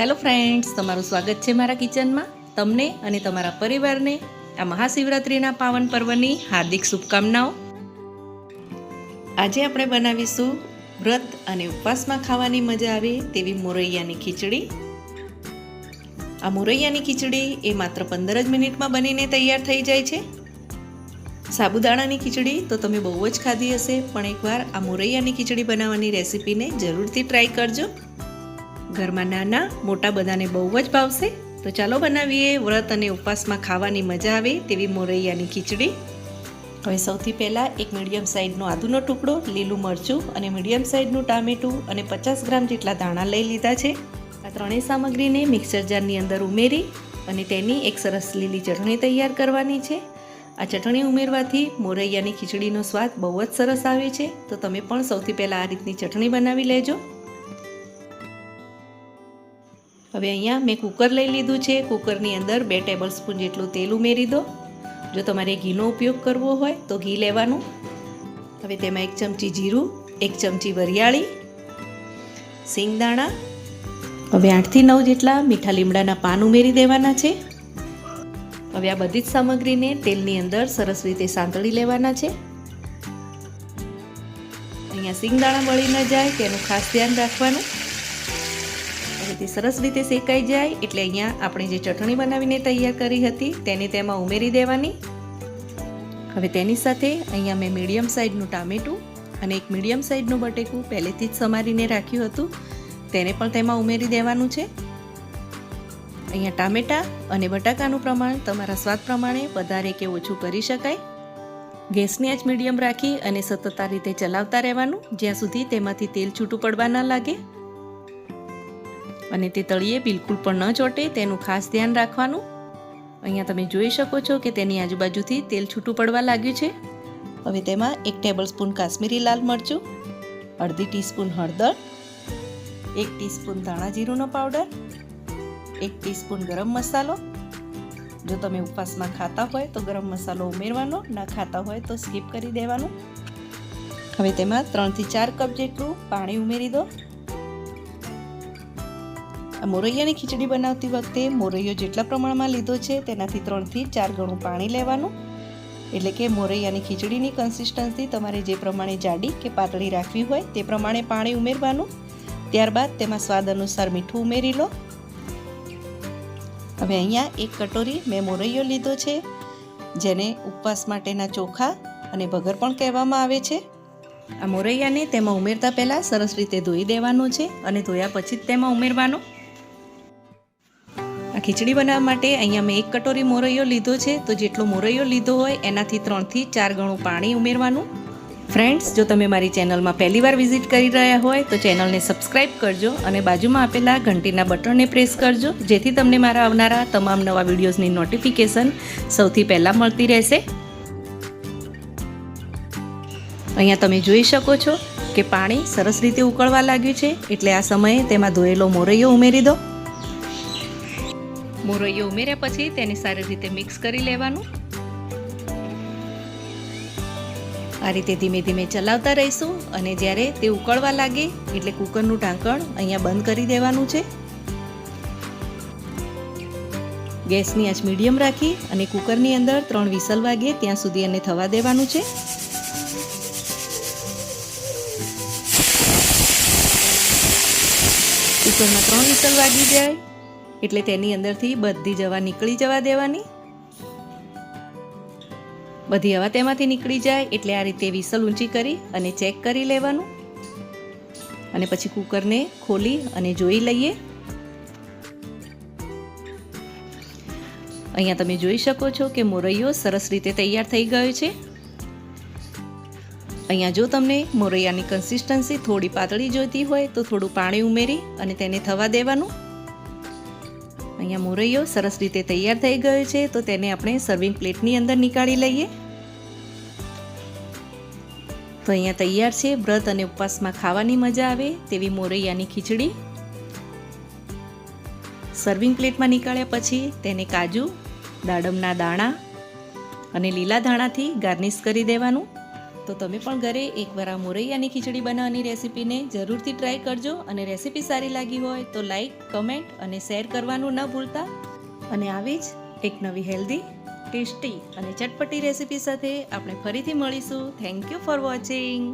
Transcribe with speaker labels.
Speaker 1: Hello friends તમારું સ્વાગત છે મારા કિચનમાં. તમને અને તમારા પરિવારને આ મહાશિવરાત્રિના પાવન પર્વની હાર્દિક શુભકામનાઓ. આજે આપણે બનાવીશું વ્રત અને ઉપવાસમાં ખાવાની મજા આવે તેવી મોરૈયાની ખીચડી. આ મોરૈયાની ખીચડી એ માત્ર પંદર જ મિનિટમાં બનીને તૈયાર થઈ જાય છે. સાબુદાણાની ખીચડી તો તમે બહુ જ ખાધી હશે, પણ એકવાર આ મોરૈયાની ખીચડી બનાવવાની રેસીપીને જરૂરથી ટ્રાય કરજો. ઘરમાં નાના, મોટા બધાને બહુ જ ભાવશે. તો ચાલો બનાવીએ વ્રત અને ઉપવાસમાં ખાવાની મજા આવે તેવી મોરૈયાની ખીચડી. હવે સૌથી પહેલાં એક મીડિયમ સાઇઝનો આદુનો ટુકડો, લીલું મરચું અને મીડિયમ સાઇઝનું ટામેટું અને પચાસ ગ્રામ જેટલા દાણા લઈ લીધા છે. આ ત્રણેય સામગ્રીને મિક્સર જારની અંદર ઉમેરી અને તેની એક સરસ લીલી ચટણી તૈયાર કરવાની છે. આ ચટણી ઉમેરવાથી મોરૈયાની ખીચડીનો સ્વાદ બહુ જ સરસ આવે છે. તો તમે પણ સૌથી પહેલાં આ રીતની ચટણી બનાવી લેજો. હવે અહીંયા મેં કુકર લઈ લીધું છે. કુકરની અંદર બે ટેબલ સ્પૂન જેટલું તેલ ઉમેરી દો. જો તમારે ઘીનો ઉપયોગ કરવો હોય તો ઘી લેવાનું. હવે તેમાં એક ચમચી જીરું, એક ચમચી વરિયાળી સિંગદાણા હવે આઠથી નવ જેટલા મીઠા લીમડાના પાન ઉમેરી દેવાના છે. હવે આ બધી જ સામગ્રીને તેલની અંદર સરસ રીતે સાંતળી લેવાના છે. અહીંયા સિંગદાણા મળી ન જાય, તેનું ખાસ ધ્યાન રાખવાનું. તે સરસ રીતે શેકાઈ જાય એટલે અહીંયા આપણે જે ચટણી બનાવીને તૈયાર કરી હતી તેને તેમાં ઉમેરી દેવાની. હવે તેની સાથે અહીંયા મેં મીડિયમ સાઇઝનું ટામેટું અને એક મીડિયમ સાઇઝનું બટેકું પહેલેથી જ સમારીને રાખ્યું હતું. તેને પણ તેમાં ઉમેરી દેવાનું છે. અહીંયા ટામેટાં અને બટાકાનું પ્રમાણ તમારા સ્વાદ પ્રમાણે વધારે કે ઓછું કરી શકાય. ગેસની આંચ મીડિયમ રાખી અને સતત આ રીતે ચલાવતા રહેવાનું, જ્યાં સુધી તેમાંથી તેલ છૂટું પડવા ન લાગે. અને તે તળિયે બિલકુલ પણ ન ચોટે તેનું ખાસ ધ્યાન રાખવાનું. અહીંયા તમે જોઈ શકો છો કે તેની આજુબાજુથી તેલ છૂટું પડવા લાગ્યું છે. હવે તેમાં એક ટેબલ સ્પૂન કાશ્મીરી લાલ મરચું, અડધી ટીસ્પૂન હળદર, એક ટીસ્પૂન ધાણા જીરુંનો પાવડર, એક ટીસ્પૂન ગરમ મસાલો. જો તમે ઉપવાસમાં ખાતા હોય તો ગરમ મસાલો ઉમેરવાનો, ના ખાતા હોય તો સ્કીપ કરી દેવાનું. હવે તેમાં ત્રણથી ચાર કપ જેટલું પાણી ઉમેરી દો. મોરૈયાની ખીચડી બનાવતી વખતે મોરૈયો જેટલા પ્રમાણમાં લીધો છે, તેનાથી ત્રણથી ચાર ગણું પાણી લેવાનું. એટલે કે મોરૈયાની ખીચડીની કન્સિસ્ટન્સી તમારે જે પ્રમાણે જાડી કે પાતળી રાખવી હોય, તે પ્રમાણે પાણી ઉમેરવાનું. ત્યારબાદ તેમાં સ્વાદ અનુસાર મીઠું ઉમેરી લો. હવે અહીંયા એક કટોરી મેં મોરૈયો લીધો છે, જેને ઉપવાસ માટેના ચોખા અને ભગર પણ કહેવામાં આવે છે. આ મોરૈયાને તેમાં ઉમેરતા પહેલાં સરસ રીતે ધોઈ દેવાનું છે અને ધોયા પછી જ તેમાં ઉમેરવાનું. ખીચડી બનાવવા માટે અહીંયા મેં એક કટોરી મોરૈયો લીધો છે. તો જેટલો મોરૈયો લીધો હોય એનાથી ત્રણથી ચાર ગણું પાણી ઉમેરવાનું. ફ્રેન્ડ્સ જો તમે મારી ચેનલમાં પહેલીવાર વિઝિટ કરી રહ્યા હોય, તો ચેનલને સબસ્ક્રાઇબ કરજો અને બાજુમાં આપેલા ઘંટીના બટનને પ્રેસ કરજો, જેથી તમને મારા આવનારા તમામ નવા વિડીયોઝની નોટિફિકેશન સૌથી પહેલાં મળતી રહેશે. અહીંયા તમે જોઈ શકો છો કે પાણી સરસ રીતે ઉકળવા લાગ્યું છે. એટલે આ સમયે તેમાં ધોયેલો મોરૈયો ઉમેરી દો. મોરૈયો ઉમેર્યા પછી તેને સારી રીતે મિક્સ કરી લેવાનું. આ રીતે ધીમે ધીમે ચલાવતા રહીશું અને જ્યારે તે ઉકળવા લાગે એટલે કુકરનું ઢાંકણ અહીંયા બંધ કરી દેવાનું છે. ગેસની આંચ મીડિયમ રાખી અને કુકરની અંદર ત્રણ વિસલ વાગે ત્યાં સુધી એને થવા દેવાનું છે. કુકરમાં ત્રણ વિસલ વાગી જાય એટલે તેની અંદરથી બધી જવા નીકળી જવા દેવાની. બધી હવા તેમાંથી નીકળી જાય એટલે આ રીતે વિસલ ઊંચી કરી અને ચેક કરી લેવાનું. અને પછી કુકરને ખોલી અને જોઈ લઈએ. અહીંયા તમે જોઈ શકો છો કે મોરૈયો સરસ રીતે તૈયાર થઈ ગયો છે. અહીંયા જો તમને મોરૈયાની કન્સિસ્ટન્સી થોડી પાતળી જોઈતી હોય તો થોડું પાણી ઉમેરી અને તેને થવા દેવાનું. અહીંયા મોરૈયો સરસ રીતે તૈયાર થઈ ગયો છે, તો તેને આપણે સર્વિંગ પ્લેટની અંદર નીકાળી લઈએ. તો અહીંયા તૈયાર છે, વ્રત અને ઉપવાસમાં ખાવાની મજા આવે તેવી મોરૈયાની ખીચડી. સર્વિંગ પ્લેટમાં નીકાળ્યા પછી તેને કાજુ, દાડમના દાણા અને લીલા ધાણાથી ગાર્નિશ કરી દેવાનું. તો તમે પણ ઘરે એકવાર આ મોરૈયાની ખીચડી બનાવવાની રેસીપીને જરૂરથી ટ્રાય કરજો અને રેસીપી સારી લાગી હોય તો લાઈક કમેન્ટ અને શેર કરવાનું ન ભૂલતા. અને આવી જ એક નવી હેલ્ધી ટેસ્ટી અને ચટપટી રેસીપી સાથે આપણે ફરીથી મળીશું. Thank you for watching